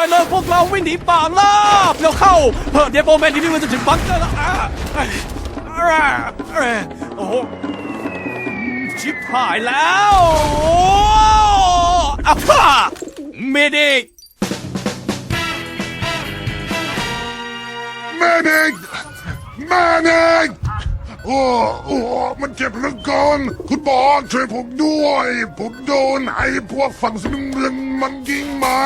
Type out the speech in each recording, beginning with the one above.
ไปเลยพวกเราวิ่งหนีป่าลาบเร็วเข้าเฮ้เดี๋ยวโบแมนที่นี่มันจะถึงบังเกอร์แล้วอะอะโอ้โหชิบหายแล้วอ้อะฮ่าเมดิกแม่เด็กแม่เด็ก โอ้โอ้มันเจ็บเหลือเกินคุณบอช่วยผมด้วย ผมโดนไอ้พวกฝั่งสนึงเงินมันยิงมา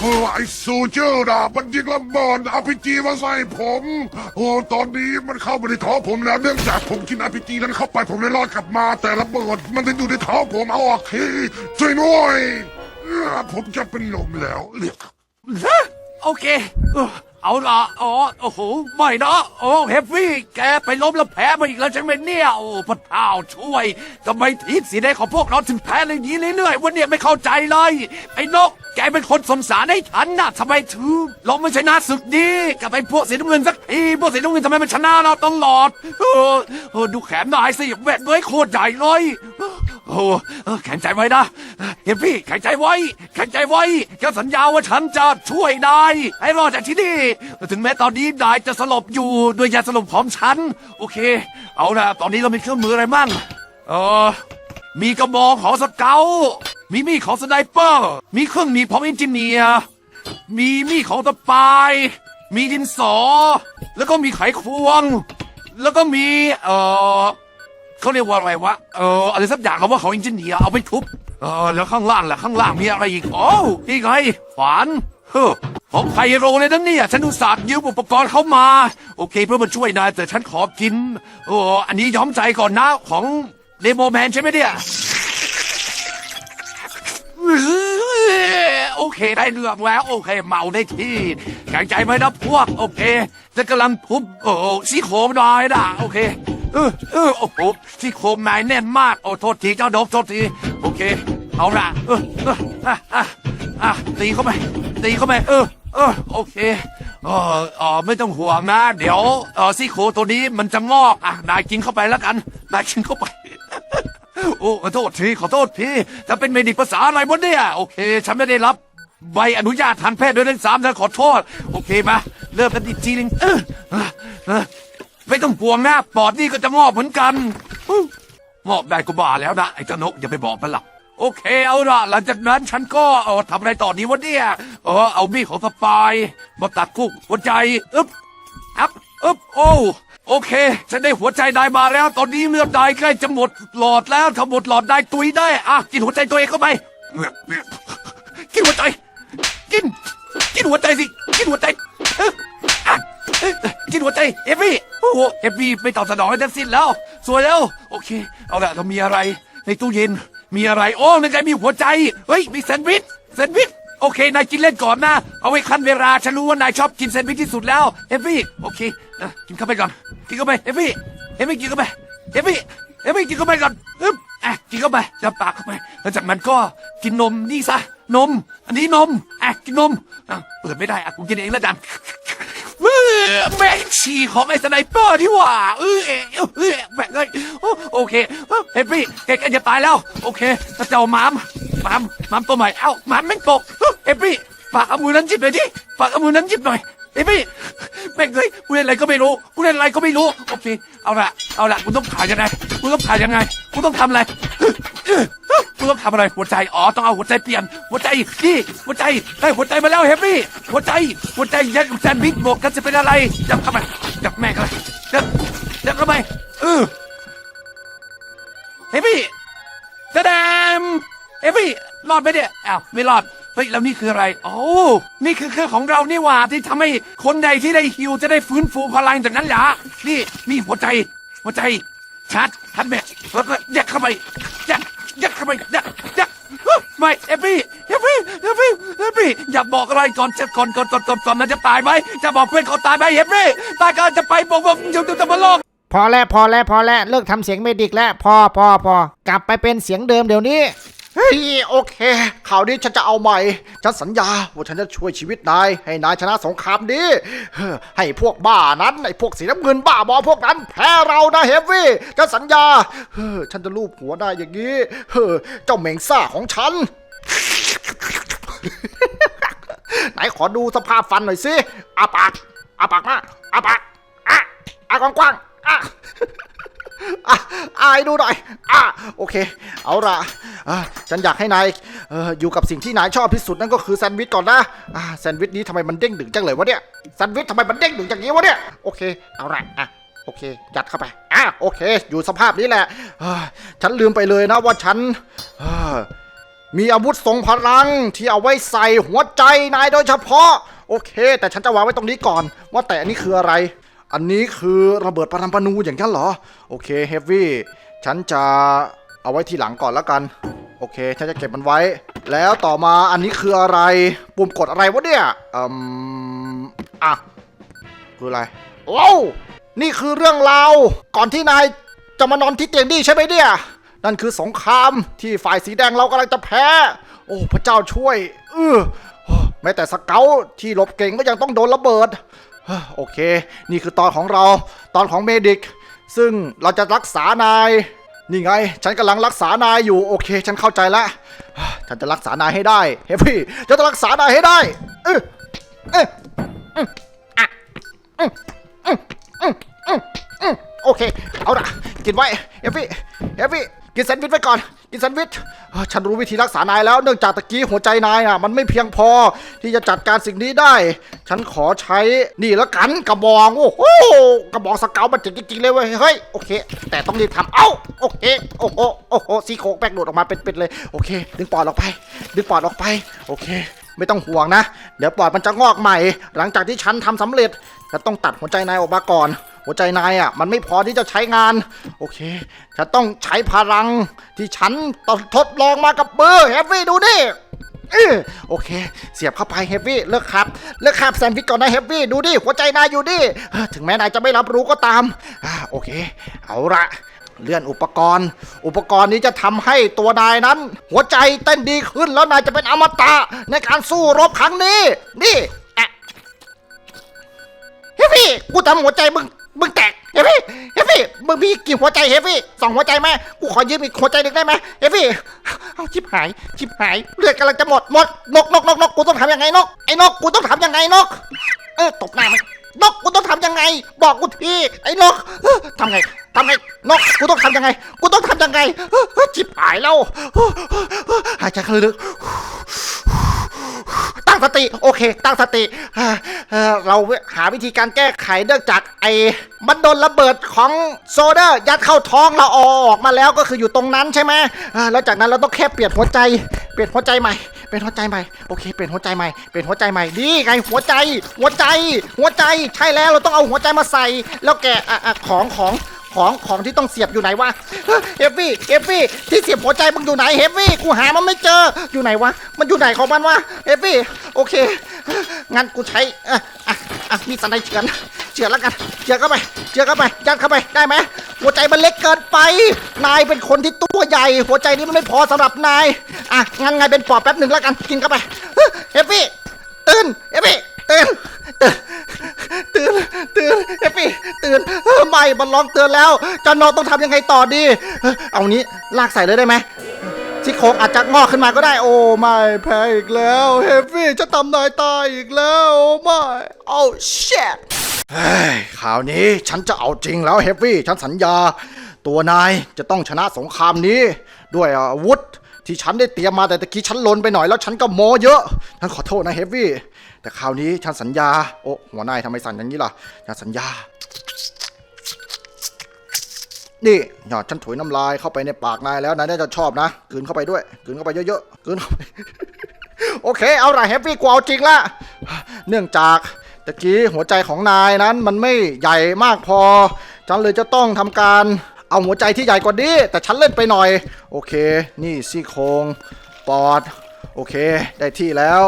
โอ้ไอ้โซเจอร์ดามันยิงระเบิดอาพีจีมาใส่ผม โอ้ตอนนี้มันเข้ามาในท้องผมแล้วเนื่องจากผมกินอาพีจีนั้นเข้าไปผมเลยรอดกลับมา แต่ระเบิดมันจะอยู่ในท้องผมเอาออกทีช่วยด้วยเอ้อผมจะเป็นลมแล้วเรียกโอเค เอาละอ๋อ โอ้โห ไม่นะ โอ้เฮฟวี่ แกไปล้มแล้วแพ้มาอีกแล้วใช่ไหมเนี่ย โอ้พระเจ้าช่วยทำไมทีมสีแดงของพวกเราถึงแพ้เลยนี้เรื่อยๆวันเนี้ยไม่เข้าใจเลย ไอ้นก แกเป็นคนสมสารให้ฉันน่ะทำไมถึงเราไม่ชนะศึกนี้กับไอ้พวกสีน้ำเงินสักทีพวกสีน้ำเงินทำไมมันชนะเราตลอดเออเออดูแขนนายสิแหวกเลยโคตรใหญ่เลยโอ้แข็งใจไว้นะเห็นพี่แข็งใจไว้แข็งใจไว้แกสัญญาว่าฉันจะช่วยนายให้รอดจากที่นี่ ถึงแม้ตอนนี้นายจะสลบอยู่ด้วยยาสลบของฉัน โอเค เอาละตอนนี้เรามีเครื่องมืออะไรมั่งเออมีกระบอกของสเกล มีมีดของสไนเปอร์ มีเครื่องหนีบของอินจิเนียร์มีมีดของตะปาย มีดินสอ แล้วก็มีไขควง แล้วก็มีเอ่อเขาเรียกว่าอะไรวะ เอออะไรสักอย่างเขาว่าเขาอินจิเนียร์เอาไปทุบ เออแล้วข้างล่างล่ะข้างล่างมีอะไรอีก โอ้วนี่ไงขวานเฮ้อของไพโรเลยนะเนี่ยฉันอุตส่าห์ยืมอุปกรณ์เขามา โอเค เพื่อมาช่วยนายแต่ฉันขอกินโอ้อันนี้ย้อมใจก่อนนะของเดโมแมนใช่ไหมเนี่ย โอเคได้เรื่องแล้ว โอเคเมาได้ที่แข็งใจไหมนะพวก โอเคจะกำลังทุบโอ้ซี่โครงนายนะโอเคเออเออโอ้โหซี่โครงนายแน่นมากโอ้โทษทีเจ้าดบโทษทีโอเค เอาละเออเอออะอะอะตีเข้าไปตีเข้าไปเออเออโอเคเออเออไม่ต้องห่วงนะ เดี๋ยวเออซี่โครงตัวนี้มันจะงอกอะนายกินเข้าไปแล้วกันนายกินเข้าไป โอ้ขอโทษทีขอโทษทีจะเป็นเมดิกภาษาอะไรวะเนี่ยโอเค ฉันไม่ได้รับ ใบอนุญาตทางแพทย์ด้วยทั้งสามฉันขอโทษ โอเคมา เริ่มกันอีกทีหนึงเออเออไม่ต้องห่วงนะปอดนี่ก็จะงอกเหมือนกันอื้องอกได้ก็บ้าแล้วนะ ไอ้เจ้านกอย่าไปบอกมันหรอกโอเคเอาละหลังจากนั้นฉันก็เออทำอะไรต่อดีวะเนี่ยเออเอามีดของสปายมาตัดกุกหัวใจอึ๊บอัพอึ๊บโอ้ โอเค ฉันได้หัวใจนายมาแล้ว ตอนนี้เลือดนายใกล้จะหมดหลอดแล้วถ้าหมดหลอดนายตุยได้ อะ กินหัวใจตัวเองเข้าไปกินหัวใจ กิน กินหัวใจสิ กินหัวใจเอ้ออะเอ้ยกินหัวใจเอฟวี่โอ้โหเอฟวี่ไม่ตอบสนองให้ทั้งสิ้นแล้ว สวยแล้ว โอเค เอาละเรามีอะไร ในตู้เย็น มีอะไรโอ้นั่นไงมีหัวใจ เฮ้ย มีแซนด์วิชแซนด์วิชโอเค นายกินเล่นก่อนนะ เอาไว้คันเวลา ฉันรู้ว่านายชอบกินแซนด์วิชที่สุดแล้ว เอฟวี่ โอเค นะกินเข้าไปก่อน กินเข้าไปเอฟวี่เอฟวี่กินเข้าไปเอฟวี่เอฟวี่กินเข้าไปก่อนอึ๊บอะกินเข้าไปจับปากเข้าไปแล้วจากนั้นก็กินนมนี่ซะนม อันนี้นมอะกินนมอะเปิดไม่ได้อะกูกินเองแล้วกันเว้ยแม่งฉี่ของไอ้สไนเปอร์ที่ว่าเออเออเออแม่งเลยโอเคเฮ้ยเฮฟวี่แกแกจะตายแล้ว โอเคถ้าเจ้ามามมามมามตัวใหม่เอ้ามามแม่งตกเฮ้ยเฮฟวี่ฝากเอามือนั้นจิบหน่อยดิฝากเอามือนั้นจิบหน่อย เฮฟวี่แม่งเลยกูเล่นอะไรก็ไม่รู้กูเล่นอะไรก็ไม่รู้โอเคเอาละเอาละกูต้องถ่ายยังไงกูต้องถ่ายยังไงกูต้องทำอะไรกูต้องทำอะไรหัวใจอ๋อต้องเอาหัวใจเปลี่ยนหัวใจนี่หัวใจได้หัวใจมาแล้วเฮฟวี่หัวใจหัวใจยัดแซนด์วิชบวกกันจะเป็นอะไรจับเข้าไปจับแม่งเข้าไปจับจับเข้าไปเออเฮฟวี่แสดงเฮฟวี่รอดไหมเนี่ยอ้าวไม่รอด ฮ้ยแล้วนี่คืออะไร โอ้ นี่คือเครื่องของเรานี่หว่าที่ทำให้คนใดที่ได้ฮิวจะได้ฟื้นฟูพลังจากนั้นเหรอนี่มีหัวใจ หัวใจชาร์จทันแม่แล้วก็ยัดเข้าไปยัดยัดเข้าไปยัดยัดเฮ้ยไม่เอฟฟี่เอฟฟี่เอฟฟี่เอฟฟี่อย่าบอกอะไรก่อนจะก่อนก่อนก่อนก่อนก่อนมันจะตายไหมจะบอกเพื่อนเขาตายไหมเอฟฟี่ตายก็จะไปบอกว่าอยู่ตะบนโลกพอแล้วพอแล้วพอแล้วเลิกทำเสียงเมดิกแล้วพอพอพอกลับไปเป็นเสียงเดิมเดี๋ยวนี้ เฮ้ยโอเคข่าวนี้ฉันจะเอาใหม่ ฉันสัญญาว่าฉันจะช่วยชีวิตนาย ให้นายชนะสงครามนี้ให้พวกบ้านั้นไอ้พวกสีน้ำเงินบ้าบอพวกนั้น แพ้เรานะเฮฟวี่ฉันสัญญาเฮ้ฉันจะลูบหัวได้อย่างนี้เฮ้เจ้าเหม่งซ่าของฉันไหนขอดูสภาพฟันหน่อยสิอาปากอาปากมาอาปากอะอากว้างๆอะ อะอายดูหน่อยอะโอเค เอาละะฉันอยากให้นายออยู่กับสิ่งที่นายชอบที่สุดนั่นก็คือแซนด์วิชก่อนนะะแซนด์วิชนี้ทำไมมันเด้งดึงจังเลยวะเนี่ยแซนด์วิชทำไมมันเด้งดึงอย่างนี้วะเนี่ยโอเค เอาละอะโอเคยัดเข้าไปอะโอเค อยู่สภาพนี้แหละฉันลืมไปเลยนะว่าฉันมีอาวุธทรงพลังที่เอาไว้ใส่หัวใจนายโดยเฉพาะ โอเค แต่ฉันจะวางไว้ตรงนี้ก่อน ว่าแต่อันนี้คืออะไร อันนี้คือระเบิดปรมาณูอย่างนั้นเหรอ โอเคเฮฟวี่ฉันจะเอาไว้ทีหลังก่อนแล้วกัน โอเค ฉันจะเก็บมันไว้ แล้วต่อมาอันนี้คืออะไรปุ่มกดอะไรวะเนี่ยอืมอะ คืออะไรว้าวนี่คือเรื่องราวก่อนที่นายจะมานอนที่เตียงนี่ใช่ไหมเนี่ย นั่นคือสงครามที่ฝ่ายสีแดงเรากำลังจะแพ้ โอ้พระเจ้าช่วยเออแม้แต่สเกลที่หลบเก่งก็ยังต้องโดนระเบิด โอเค นี่คือตอนของเรา ตอนของเมดิก ซึ่งเราจะรักษานาย นี่ไง ฉันกำลังรักษานายอยู่ โอเค ฉันเข้าใจแล้วฉันจะรักษานายให้ได้เฮฟวี่ฉันจะรักษานายให้ได้เออเออโอเค เอาละกินไว้เฮฟวี่เฮฟวี่กินแซนด์วิชไว้ก่อน กินแซนด์วิชฉันรู้วิธีรักษานายแล้ว เนื่องจากตะกี้หัวใจนายอะ มันไม่เพียงพอที่จะจัดการสิ่งนี้ได้ ฉันขอใช้นี่แล้วกันกระบอง โอ้โหกระบองสเกลมันเจ๋งจริงๆเลยเว้ยเฮ้ยโอเค แต่ต้องรีบทำเอ้าโอเคโอ้โหโอ้โหซีโครงแบกโดดออกมาเป็นๆเลยโอเค ดึงปอดออกไป ดึงปอดออกไปโอเค ไม่ต้องห่วงนะ เดี๋ยวปอดมันจะงอกใหม่ หลังจากที่ฉันทำสำเร็จจะต้องตัดหัวใจนายออกมาก่อน หัวใจนายอะมันไม่พอที่จะใช้งาน โอเคจะต้องใช้พลังที่ฉันทดลองมากับมือเฮฟวี่ดูดิเออโอเค เสียบเข้าไปเฮฟวี่เลิกครับเลิกครับแซนด์วิชก่อนนะเฮฟวี่ดูดิหัวใจนายอยู่ดิถึงแม้นายจะไม่รับรู้ก็ตามอ่าโอเค เอาละเลื่อนอุปกรณ์ อุปกรณ์นี้จะทำให้ตัวนายนั้น หัวใจเต้นดีขึ้นแล้วนายจะเป็นอมตะในการสู้รบครั้งนี้ นี่เฮฟวี่กูทำหัวใจมึง มึงแตกเฮฟวี่เฮฟวี่มึงมีกี่หัวใจเฮฟวี่สองหัวใจไหมกูขอยืมอีกหัวใจหนึ่งได้ไหมเฮฟวี่เอาชิบหายชิบหายเลือดกำลังจะหมดหมดนกนกนกนกกูต้องทำยังไงนกไอ้นกกูต้องทำยังไงนก เออตบหน้ามันนกกูต้องทำยังไง บอกกูทีไอ้นกทำไงทำไงนกกูต้องทำยังไง กูต้องทำยังไงเอ้อเอ้อชิบหายแล้วหายใจเข้าลึก ตั้งสติโอเค ตั้งสติเราหาวิธีการแก้ไขเนื่องจากไอ้มันโดนระเบิดของโซเดอร์ยัดเข้าท้องเราอออกมาแล้วก็คืออยู่ตรงนั้นใช่ไหมแล้วจากนั้นเราต้องแค่เปลี่ยนหัวใจ เปลี่ยนหัวใจใหม่เป็นหัวใจใหม่โอเค เปลี่ยนหัวใจใหม่เป็นหัวใจใหม่นี่ไงหัวใจ หัวใจ หัวใจใช่แล้วเราต้องเอาหัวใจมาใส่ แล้วแกะอะอะของของ ของของที่ต้องเสียบอยู่ไหนวะเฮฟวี่เฮฟวี่ที่เสียบหัวใจมึงอยู่ไหนเฮฟวี่กูหามันไม่เจออยู่ไหนวะมันอยู่ไหนของมันวะเฮฟวี่โอเคงั้นกูใช้อะอะอะมีดสไนเฉือนเฉือนแล้วกันเฉือนเข้าไปเฉือนเข้าไปยัดเข้าไปได้ไหมหัวใจมันเล็กเกินไป นายเป็นคนที่ตัวใหญ่ หัวใจนี้มันไม่พอสำหรับนายอะงั้นไงเป็นปอบแป๊บหนึ่งแล้วกันกินเข้าไปเฮฟวี่ตื่นเฮฟวี่ตื่นตื่น ตื่นเอฟฟี่ตื่นเออไม่มันร้องเตือนแล้วจอนนอนต้องทำยังไงต่อดีเออเอานี้ลากใส่เลยได้ไหมซี่โครงอาจจะงอกขึ้นมาก็ได้ โอ้ไม่แพ้อีกแล้วเฮฟฟี่จะทำนายตายอีกแล้วโอ้ไม่โอ้เชดเฮ้ยข่าวนี้ฉันจะเอาจริงแล้วเฮฟฟี่ฉันสัญญา ตัวนายจะต้องชนะสงครามนี้ ด้วยอาวุธที่ฉันได้เตรียมมาแต่ตะกี้ฉันลนไปหน่อยแล้วฉันก็โมเยอะฉันขอโทษนะเฮฟวี่ แต่คราวนี้ฉันสัญญา โอ้หัวนายทำไมสั่นอย่างนี้ล่ะฉันสัญญา นี่หยอดฉันถุยน้ำลายเข้าไปในปากนายแล้วนายน่าจะชอบนะกืนเข้าไปด้วยกืนเข้าไปเยอะๆกืนเข้าไปโอเค เอาละเฮฟวี่กูเอาจริงละเนื่องจากตะกี้หัวใจของนายนั้นมันไม่ใหญ่มากพอ ฉันเลยจะต้องทำการเอาหัวใจที่ใหญ่กว่านี้ แต่ฉันเล่นไปหน่อย โอเค นี่ซี่โครงปอด โอเค ได้ที่แล้ว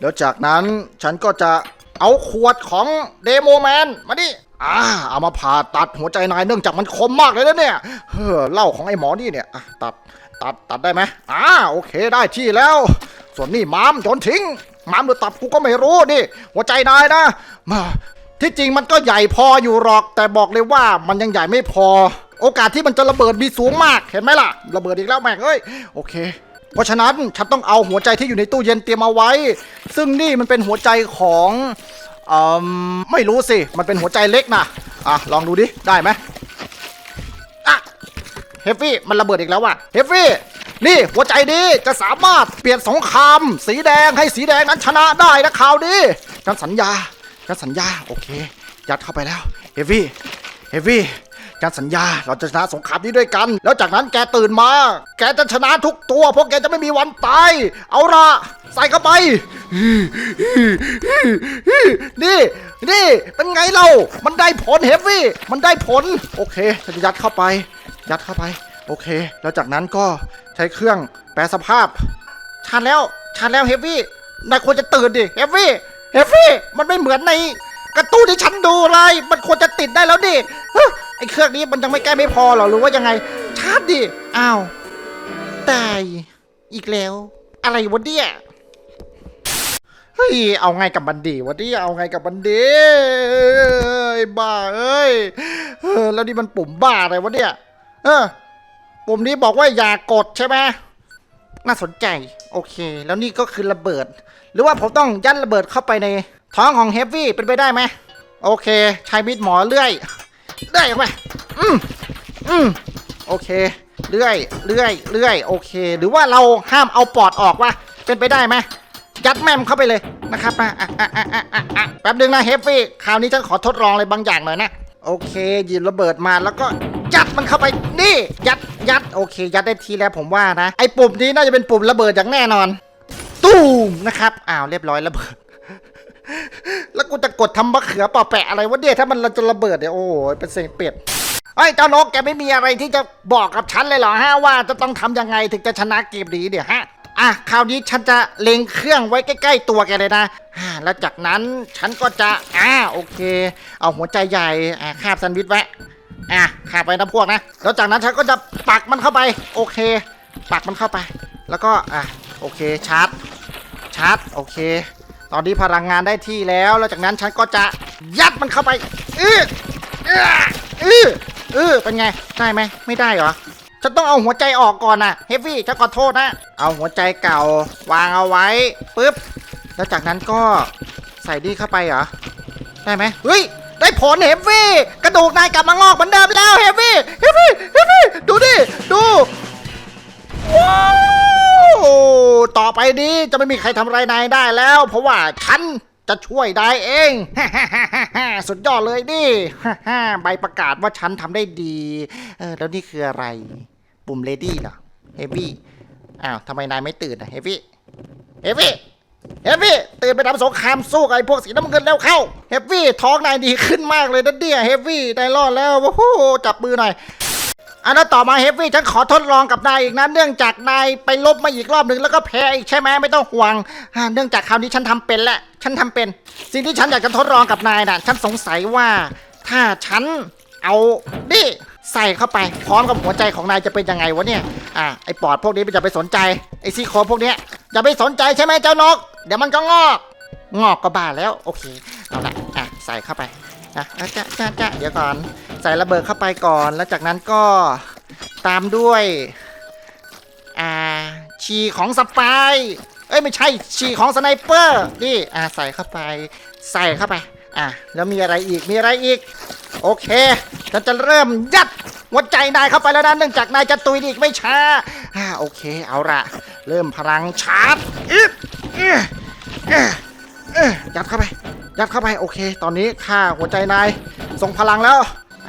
แล้วจากนั้นฉันก็จะเอาขวดของเดโมแมนมาดิอ่าเอามาผ่าตัดหัวใจนายเนื่องจากมันคมมากเลยนะเนี่ย เฮ้อเหล่าของไอ้หมอนี่เนี่ยอะตัดตัดตัดได้ไหมอ่าโอเคได้ที่แล้ว ส่วนนี่ม้ามโยนทิ้งม้ามหรือตับกูก็ไม่รู้นี่หัวใจนายนะมาที่จริงมันก็ใหญ่พออยู่หรอก แต่บอกเลยว่ามันยังใหญ่ไม่พอ โอกาสที่มันจะระเบิดมีสูงมากเห็นไหมล่ะ ระเบิดอีกแล้วแม่งเอ้ยโอเค เพราะฉะนั้นฉันต้องเอาหัวใจที่อยู่ในตู้เย็นเตรียมเอาไว้ ซึ่งนี่มันเป็นหัวใจของอไม่รู้สิ มันเป็นหัวใจเล็กนะอะลองดูดิ ได้ไหมอะเฮฟวี่มันระเบิดอีกแล้วว่ะเฮฟวี่นี่หัวใจนี้จะสามารถเปลี่ยนสงครามสีแดงให้สีแดงนั้นชนะได้นะข่าวดีฉันสัญญาฉันสัญญาโอเคยัดเข้าไปแล้วเฮฟวี่เฮฟวี่ ฉันสัญญาเราจะชนะสงครามนี้ด้วยกัน แล้วจากนั้นแกตื่นมา แกจะชนะทุกตัวเพราะแกจะไม่มีวันตาย เอาละใส่เข้าไป นี่นี่เป็นไงเรา มันได้ผลเฮฟวี่ มันได้ผล โอเคฉันจะยัดเข้าไป ยัดเข้าไป โอเค แล้วจากนั้นก็ใช้เครื่องแปลสภาพ ชาแล้ว ชาแล้วเฮฟวี่ นายควรจะตื่นดิ เฮฟวี่ เฮฟวี่ มันไม่เหมือนในการ์ตูนที่ฉันดูเลย มันควรจะติดได้แล้วดิ ไอ้เครื่องนี้มันยังไม่แก้ไม่พอหรอหรือว่ายังไง ชาร์จดิ อ้าว ตาย อีกแล้ว อะไรวะเนี่ย เฮ้ย เอาไงกับบันดีวะเนี่ยเอาไงกับบันดีเอ้บ้าเอ้ยเออแล้วนี่มันปุ่มบ้าอะไรวะเนี่ย เออ ปุ่มนี้บอกว่าอย่ากดใช่ไหมน่าสนใจ โอเค แล้วนี่ก็คือระเบิด หรือว่าผมต้องยัดระเบิดเข้าไปในท้องของเฮฟวี่เป็นไปได้ไหม โอเค ใช้มีดหมอเลื่อย เลื่อยออกไปอืมอืมโอเค เลื่อย เลื่อย เลื่อย โอเค หรือว่าเราห้ามเอาปอดออกวะเป็นไปได้ไหมยัดแม่มเข้าไปเลยนะครับอะอะอะอะอะอะอะแป๊บนึงนะเฮฟฟี่ คราวนี้ฉันขอทดลองอะไรบางอย่างหน่อยนะ โอเคหยิบระเบิดมาแล้วก็ยัดมันเข้าไป นี่ ยัด ยัด โอเค ยัดได้ทีแล้วผมว่านะ ไอ้ปุ่มนี้น่าจะเป็นปุ่มระเบิดอย่างแน่นอน ตูมนะครับ อ้าว เรียบร้อยระเบิด แล้วกูจะกดทำมะเขือป่าแปะอะไรวะเนี่ยถ้ามันจะระเบิดเนี่ยโอ้ยเป็นเสียงเป็ดไอ้เจ้านกแกไม่มีอะไรที่จะบอกกับฉันเลยเหรอฮะว่าจะต้องทำยังไงถึงจะชนะเกมนี้เนี่ยฮะอะคราวนี้ฉันจะเล็งเครื่องไว้ใกล้ ๆ ตัวแกเลยนะอ่าแล้วจากนั้นฉันก็จะอ่าโอเค เอาหัวใจใหญ่อ่าคาบแซนด์วิชไว้อะคาบไปนะพวกนะแล้วจากนั้นฉันก็จะปักมันเข้าไป โอเค ปักมันเข้าไป แล้วก็อะโอเคชาร์จชาร์จโอเค ตอนนี้พลังงานได้ที่แล้ว แล้วจากนั้นฉันก็จะยัดมันเข้าไปเออเออเออเออเป็นไง ได้ไหม ไม่ได้เหรอ ฉันต้องเอาหัวใจออกก่อนนะเฮฟวี่ฉันขอโทษนะ เอาหัวใจเก่าวางเอาไว้ปุ๊บ แล้วจากนั้นก็ใส่ดีเข้าไปเหรอ ได้ไหมเฮ้ย ได้ผลเฮฟวี่ กระดูกนายกลับมางอกเหมือนเดิมแล้วเฮฟวี่ เฮฟวี่ เฮฟวี่ ดูดิ ดูว้าว ต่อไปนี้จะไม่มีใครทำไรนายได้แล้ว เพราะว่าฉันจะช่วยนายเอง สุดยอดเลยดิใบประกาศว่าฉันทำได้ดี เออ แล้วนี่คืออะไร ปุ่มเลดี้เหรอ เฮฟวี่ อ้าวทำไมนายไม่ตื่นอะเฮฟวี่ เฮฟวี่ เฮฟวี่ ตื่นไปทำสงครามสู้กับไอ้พวกสีน้ำเงินแล้วเข้า เฮฟวี่ ท้องนายดีขึ้นมากเลยนะเดี่ยเฮฟวี่ได้รอดแล้วโอ้โหจับมือหน่อย อันนั้นต่อมาเฮฟวี่ฉันขอทดลองกับนายอีกนะ เนื่องจากนายไปลบมาอีกรอบหนึ่งแล้วก็แพ้อีกใช่ไหมไม่ต้องห่วงอ่าเนื่องจากคราวนี้ฉันทำเป็นแหล้วฉันทำเป็น สิ่งที่ฉันอยากจะทดลองกับนายน่ะฉันสงสัยว่า ถ้าฉันเอาดิใส่เข้าไปพร้อมกับหัวใจของนายจะเป็นยังไงวะเนี่ยอ่าไอปอดพวกนี้มันจะไปสนใจไอซี่โครงพวกเนี้ยอย่าไปสนใจใช่ไหมเจ้านก เดี๋ยวมันก็งอกงอกก็บ้าแล้วโอเคเอาละอะใส่เข้าไปอะจ้าจ้าจ้าเดี๋ยวก่อน ใส่ระเบิดเข้าไปก่อน แล้วจากนั้นก็ตามด้วยอ่าฉี่ของสปายเอ้ยไม่ใช่ฉี่ของสไนเปอร์นี่อ่าใส่เข้าไป ใส่เข้าไป อะแล้วมีอะไรอีกมีอะไรอีก โอเคฉันจะเริ่มยัดหัวใจนายเข้าไปแล้วนะเนื่องจากนายจะตุยอีกไม่ช้าอ่าโอเคเอาละเริ่มพลังชาร์จอึ๊บอึ๊บอึ๊บเอ้ยยัดเข้าไป ยัดเข้าไปโอเค ตอนนี้ค่าหัวใจนายส่งพลังแล้ว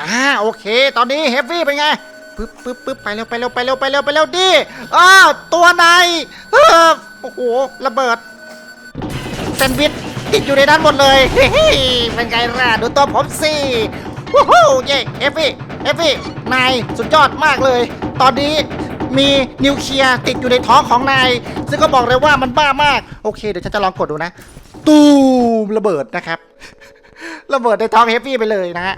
อ่าโอเค ตอนนี้เฮฟวี่เป็นไงปึ๊บปึ๊บปึ๊บไปเร็วไปเร็วไปเร็วไปเร็วไปเร็วดิอ้าตัวนายเออโอ้โหระเบิดแซนด์วิชติดอยู่ในนั้นหมดเลยเฮ้ยเป็นไงล่ะดูตัวผมสิวู้ฮู้เย่เอฟฟี่เอฟฟี่นายสุดยอดมากเลย ตอนนี้มีนิวเคลียร์ติดอยู่ในท้องของนาย ซึ่งก็บอกเลยว่ามันบ้ามาก โอเค เดี๋ยวฉันจะลองกดดูนะ ตูมระเบิดนะครับ ระเบิดในท้องเฮฟฟี่ไปเลยนะฮะ